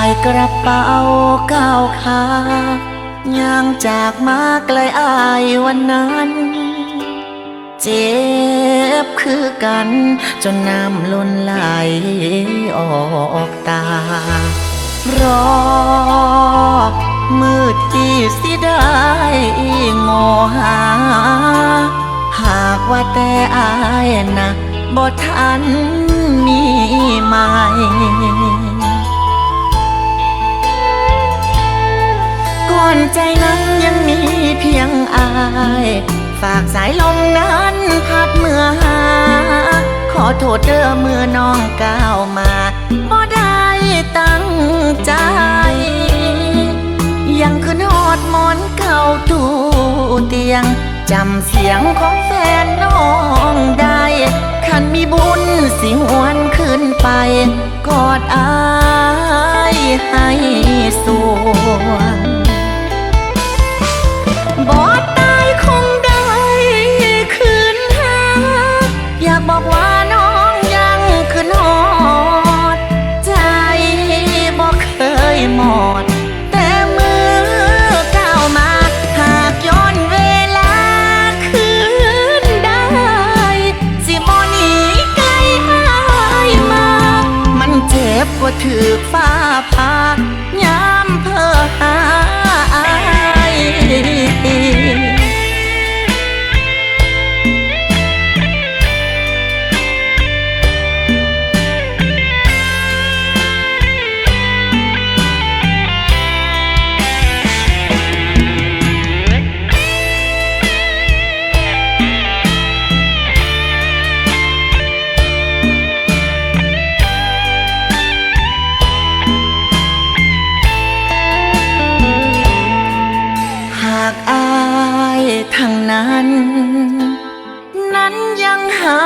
ายกระเป๋าก้าวขาย่างจากมาไกลอายวันนั้น เจ็บคือกันจนน้ำล้นไหลออกตารอมืดที่สิได้งอหา หากว่าแต่อายนะบ่ทันมีไหม อนใจนั้นยังมีเพียงอาย ฝากสายลมนั้นพัดเมื่อหา ขอโทษเด้อเมื่อน้องก้าวมาบ่ได้ตั้งใจ ยังคืนหอดมอนเก่าตู้เตียง จำเสียงของแฟนน้องได้คันมีบุญสิหวนขึ้นไป กอดอายให้สวงากอายทางนั้น นั้นยังหา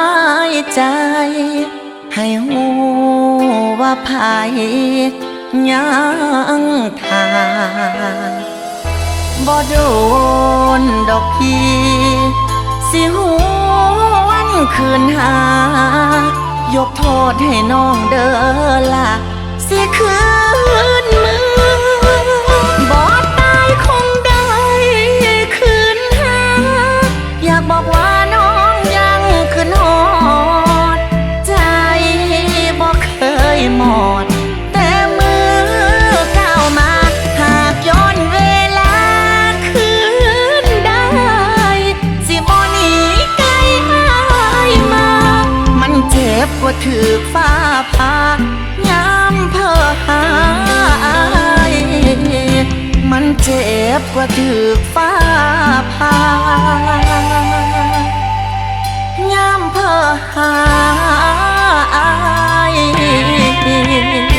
ยใจ ให้หูว่าภายยังทางบ่โดนดอกพีสิหวนคืนหา ยกโทษให้น้องเด้อละสิคืน ถือฟ้าผ่ายามเพ้อหายมันเจ็บกว่าถือฟ้าผ่ายามเพ้อหาย